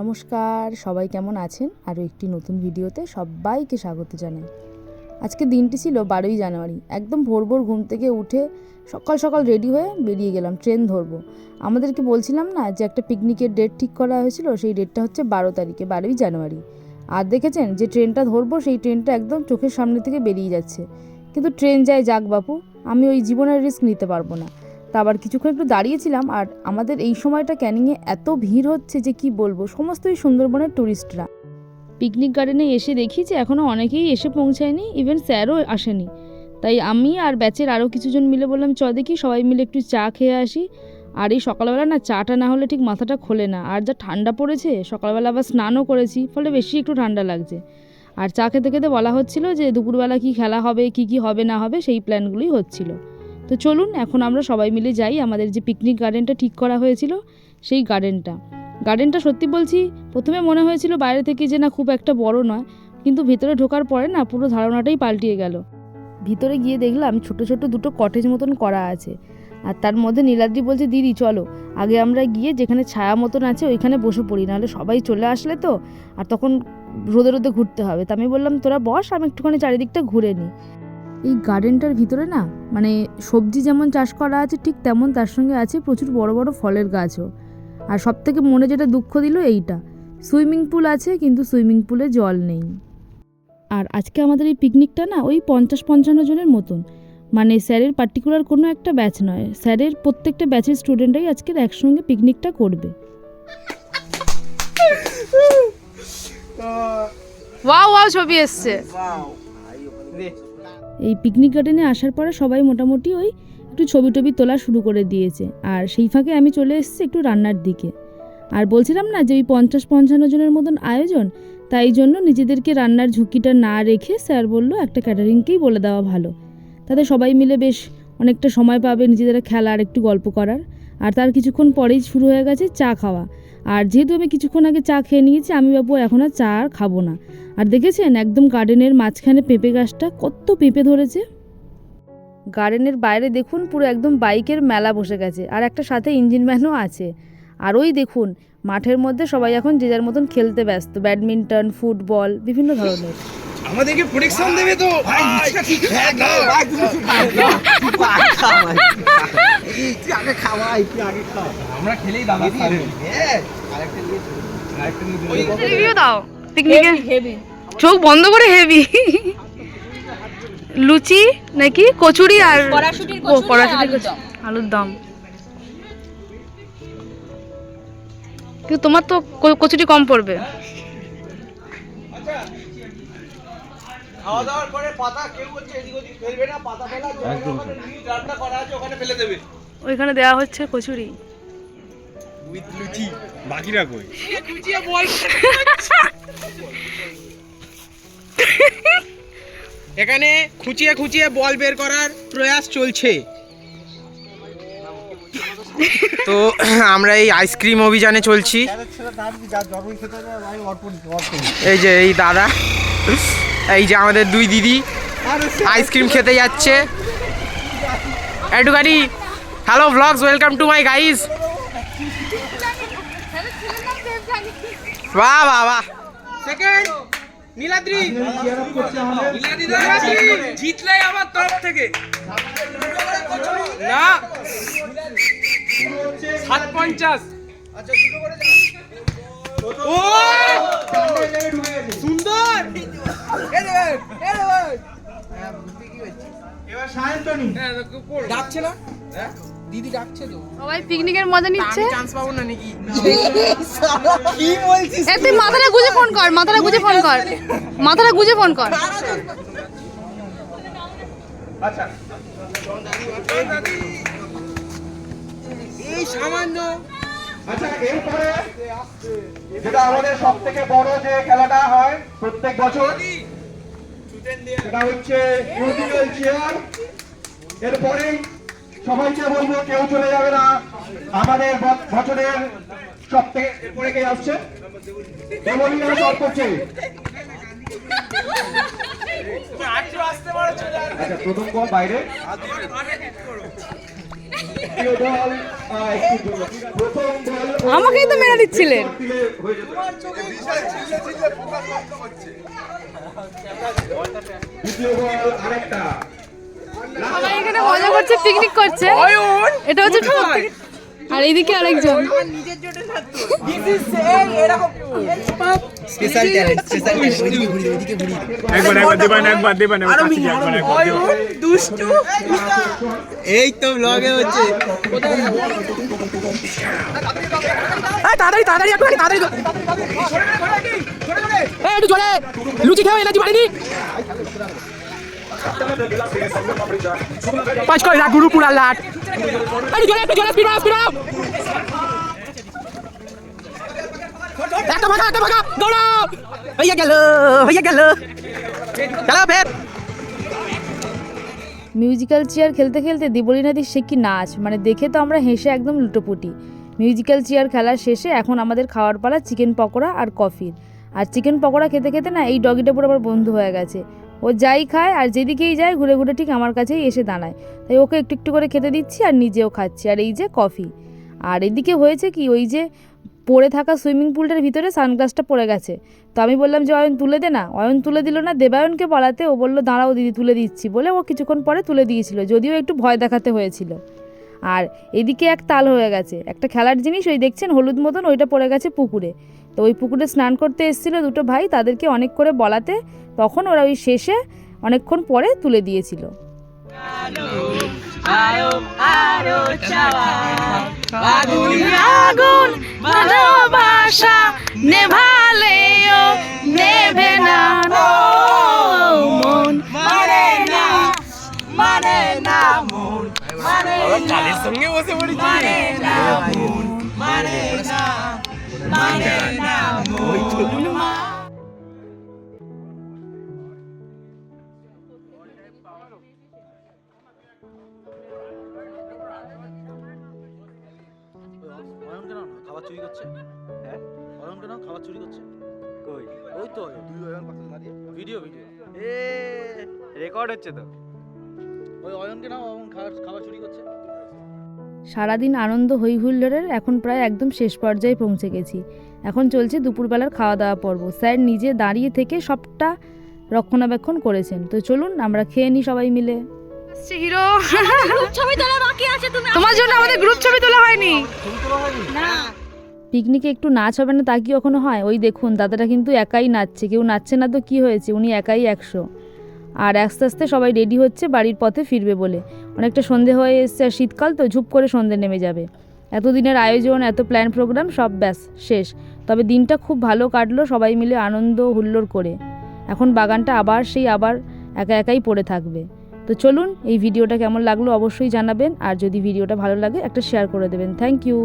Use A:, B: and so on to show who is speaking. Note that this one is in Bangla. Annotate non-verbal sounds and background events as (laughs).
A: নমস্কার, সবাই কেমন আছেন? আরও একটি নতুন ভিডিওতে সবাইকে স্বাগত জানাই। আজকে দিনটি ছিল বারোই জানুয়ারি। একদম ভোর ভোর ঘুম থেকে উঠে সকাল সকাল রেডি হয়ে বেরিয়ে গেলাম ট্রেন ধরবো। আমাদেরকে বলছিলাম না যে একটা পিকনিকের ডেট ঠিক করা হয়েছিল, সেই ডেটটা হচ্ছে বারো তারিখে, বারোই জানুয়ারি। আর দেখেছেন যে ট্রেনটা ধরবো, সেই ট্রেনটা একদম চোখের সামনে থেকে বেরিয়ে যাচ্ছে। কিন্তু ট্রেন যায় যাক বাপু, আমি ওই জীবনের রিস্ক নিতে পারব না। তা আবার কিছুক্ষণ একটু দাঁড়িয়েছিলাম আর আমাদের এই সময়টা ক্যানিংয়ে এত ভিড় হচ্ছে যে কি বলব, সমস্তই সুন্দরবনের ট্যুরিস্টরা পিকনিক গার্ডেনে এসে দেখি যে এখনও অনেকেই এসে পৌঁছায়নি ইভেন স্যারও আসেনি। তাই আমি আর ব্যাচের আরও কিছুজন মিলে বললাম চ দেখি, সবাই মিলে একটু চা খেয়ে আসি। আর এই সকালবেলা না চাটা না হলে ঠিক মাথাটা খোলে না। আর যা ঠান্ডা পড়েছে, সকালবেলা আবার স্নানও করেছি, ফলে বেশি একটু ঠান্ডা লাগছে। আর চা খেতে খেতে বলা হচ্ছিল যে দুপুরবেলা কি খেলা হবে, কি কি হবে না হবে, সেই প্ল্যানগুলোই হচ্ছিল। তো চলুন, এখন আমরা সবাই মিলে যাই আমাদের যে পিকনিক গার্ডেনটা ঠিক করা হয়েছিল, সেই গার্ডেনটা গার্ডেনটা সত্যি বলছি, প্রথমে মনে হয়েছিল বাইরে থেকে যে না খুব একটা বড় নয়, কিন্তু ভিতরে ঢোকার পরে না পুরো ধারণাটাই পাল্টিয়ে গেল। ভিতরে গিয়ে দেখলাম ছোট ছোট দুটো কটেজ মতন করা আছে, আর তার মধ্যে নীলাদ্রি বলছে, দিদি, চলো। আগে আমরা গিয়ে যেখানে ছায়া মতন আছে ওইখানে বসে পড়ি, নাহলে সবাই চলে আসলে তো, আর তখন রোদে রোদে ঘুরতে হবে। তা আমি বললাম, তোরা বস, আমি একটুখানি চারিদিকটা ঘুরে নিই। এই গার্ডেনটার ভিতরে না মানে সবজি যেমন চাষ করা আছে ঠিক তেমন তার সঙ্গে আছে প্রচুর বড় বড় ফলের গাছও। আর সব থেকে মনে যেটা দুঃখ দিল এইটা সুইমিং পুল আছে কিন্তু সুইমিং পুলে জল নেই। আর আজকে আমাদের এই পিকনিকটা না ওই পঞ্চাশ পঞ্চান্ন জনের মতন। মানে স্যারের পার্টিকুলার কোনো একটা ব্যাচ নয় স্যারের প্রত্যেকটা ব্যাচের স্টুডেন্টরাই আজকের একসঙ্গে পিকনিকটা করবে। ওয়াও ওয়াও ছবি এসছে। এই পিকনিক গার্ডেনে আসার পরে সবাই মোটামুটি ওই একটু ছবি টবি তোলা শুরু করে দিয়েছে। আর সেই ফাঁকে আমি চলে এসেছি একটু রান্নার দিকে। আর বলছিলাম না যে ওই পঞ্চাশ পঞ্চান্ন জনের মতন আয়োজন, তাই জন্য নিজেদেরকে রান্নার ঝুঁকিটা না রেখে স্যার বলল একটা ক্যাটারিংকেই বলে দেওয়া ভালো। তাতে সবাই মিলে বেশ অনেকটা সময় পাবে নিজেদের খেলার, একটু গল্প করার। আর তার কিছুক্ষণ পরেই শুরু হয়ে গেছে চা খাওয়া। আর যেহেতু আমি কিছুক্ষণ আগে চা খেয়ে নিয়েছি আমি বাবু এখন আর চা আর খাব না। আর দেখেছেন একদম গার্ডেনের মাঝখানে পেঁপে গাছটা কত পেঁপে ধরেছে? গার্ডেনের বাইরে দেখুন পুরো একদম বাইকের মেলা বসে গেছে। আর একটা সাথে ইঞ্জিন ম্যানও আছে। আর ওই দেখুন মাঠের মধ্যে সবাই এখন যে যার মতন খেলতে ব্যস্ত। ব্যাডমিন্টন ফুটবল বিভিন্ন ধরনের।
B: আমাদেরকে প্রোটেকশন দেবে তো? হ্যাঁ।
C: তুই আগে খাওয়াই তুই আগে খাওয়া
B: আমরা খেলেই দাদা খাবে।
C: আরেকটা নিয়ে চল।
B: আরেকটা নিয়ে দেবো।
A: রিভিউ দাও। পিকনিকের চোখ বন্ধ করে হেভি লুচি নাকি? কচুরি আর
D: কচুরি আলুর। দম।
A: কিন্তু তোমার তো ক- কচুরি কম পড়বে।
B: খাওয়া দাওয়ার পরে পাতা কেউ বলছে এদিক ওদিক ফেলবে না পাতা ফেলা রান্না করা আছে ওখানে ফেলে দেবে।
A: ওইখানে দেওয়া হচ্ছে কচুরি।
B: উইথ লুচি। বাকিরা কই? এখানে খুঁচিয়ে খুঁচিয়ে বল বের করার প্রয়াস চলছে। তো আমরা এই আইসক্রিম অভিযানে চলছি। এই যে এই দাদা এই যে আমাদের দুই দিদি আইসক্রিম খেতে যাচ্ছে। একটুখানি hello blogs welcome to my guys বাহ বাহ বাহ সেকেন্ড নীলাদ্রি। জিতলে আমার তরফ থেকে। না। সাত পঞ্চাশ ও! সুন্দর। ডাকছে না? দিদি ডাকছে তো।
A: সবাই পিকনিকের মজা নিচ্ছে?
B: চান্স পাবো না নাকি? (laughs)
C: কি বলছিস
A: এ তুই মাথাটা গুজে ফোন কর মাথাটা গুজে ফোন কর। মাথাটা গুজে ফোন কর।
B: এই সামান্য।
E: আচ্ছা এরপরে যেটা আমাদের সব থেকে বড় যে খেলাটা হয় প্রত্যেক বছর সেটা হচ্ছে মিউজিক্যাল চেয়ার এরপরে সবাইকে বলব কেউ চলে যাবে না। আমাদের বছরের সব থেকে এরপরে কে আসছে? এমনই সব করছে। আচ্ছা প্রথম বল বাইরে।
A: আমাকেই তো মেরে দিচ্ছিলেন।
E: দ্বিতীয় বল আরেকটা।
A: সবাই এখানে মজা করছে পিকনিক করছে। এটা হচ্ছে আর এইদিকে আরেকজন।
C: স্পেশাল ট্যালেন্ট স্পেশাল ট্যালেন্ট ওইদিকে ঘুরি ওইদিকে ঘুরি
D: একবার একবার দেবেন একবার দেবেন একবার একবার একবার
C: এই তো ব্লগে হচ্ছে।
B: তাড়াতাড়ি তাড়াতাড়ি একটু তাড়াতাড়ি এই একটু জোরে। লুচি খাও এনার্জি বাড়িনি পাঁচ করে রাখ গুরু পুরা লাট। একটু জোরে একটু জোরে স্পিড বাড়াও স্পিড বাড়াও একটা ভাগা একটা ভাগা দৌড়াও হইয়া গেল হইয়া গেল। চলো ফের।
A: মিউজিক্যাল চেয়ার খেলতে খেলতে দেবলীনাদির সে কি নাচ? মানে দেখে তো আমরা হেসে একদম লুটোপুটি। মিউজিক্যাল চেয়ার খেলার শেষে এখন আমাদের খাওয়ার পালা চিকেন পকোড়া আর কফির আর চিকেন পকোড়া খেতে খেতে না এই ডগিটা পুরো আমার বন্ধু হয়ে গেছে। ও যাই খায় আর যেদিকেই যায় ঘুরে ঘুরে ঠিক আমার কাছেই এসে দাঁড়ায়। তাই ওকে একটু একটু করে খেতে দিচ্ছি আর নিজেও খাচ্ছি। আর এই যে কফি। আর এদিকে হয়েছে কি, ওই যে পড়ে থাকা সুইমিং পুলটার ভিতরে সানগ্লাসটা পড়ে গেছে। তো আমি বললাম যে, অয়ন, তুলে দে না। অয়ন তুলে দিল না, দেবায়নকে বলাতে ও বলল, দাঁড়াও দিদি, তুলে দিচ্ছি। বলে ও কিছুক্ষণ পরে তুলে দিয়েছিল, যদিও একটু ভয় দেখাতে হয়েছিল। আর এদিকে এক তাল হয়ে গেছে। একটা খেলার জিনিস, ওই দেখছেন হলুদ মতন, ওইটা পড়ে গেছে পুকুরে। তো ওই পুকুরে স্নান করতে এসেছিল দুটো ভাই, তাদেরকে অনেক করে বলাতে তখন ওরা ওই শেষে অনেকক্ষণ পরে তুলে দিয়েছিল নেভে না মন
C: অয়ন খাবার চুরি করছে? হ্যাঁ? অয়ন কেন খাবার চুরি করছে। কই? ওই তো দুই অয়ন পাশে দাঁড়িয়ে ভিডিও ভিডিও। এ
D: রেকর্ড হচ্ছে তো।
C: ওই অয়ন কেন অয়ন খাবার খাবার চুরি করছে।
A: সারাদিন আনন্দ হইহুল্লোড়ের এখন প্রায় একদম শেষ পর্যায়ে পৌঁছে গেছি। এখন চলছে দুপুরবেলার খাওয়া দাওয়া পর্ব। স্যার নিজে দাঁড়িয়ে থেকে সবটা রক্ষণাবেক্ষণ করেছেন। তো চলুন আমরা খেয়ে নিই সবাই মিলে। হিরো।
F: ছবি তোলা বাকি আছে
A: তোমার জন্য আমাদের গ্রুপ ছবি তোলা হয়নি। পিকনিকে একটু নাচ হবে না তা কি কখনো হয়? ওই দেখুন, দাদাটা কিন্তু একাই নাচছে, কেউ নাচছে না তো কি হয়েছে? উনি একাই একশো। আর আস্তে আস্তে সবাই রেডি হচ্ছে বাড়ির পথে ফিরবে বলে। অনেকটা সন্ধে হয়ে এসছে আর শীতকাল তো ঝুপ করে সন্ধে নেমে যাবে। এতদিনের আয়োজন, এত প্ল্যান প্রোগ্রাম সব ব্যাস, শেষ। তবে দিনটা খুব ভালো কাটলো সবাই মিলে আনন্দ হুল্লোড় করে। এখন বাগানটা আবার সেই আবার একা একাই পড়ে থাকবে। তো চলুন, এই ভিডিওটা কেমন লাগল অবশ্যই জানাবেন। আর যদি ভিডিওটা ভালো লাগে, একটা শেয়ার করে দেবেন। Thank you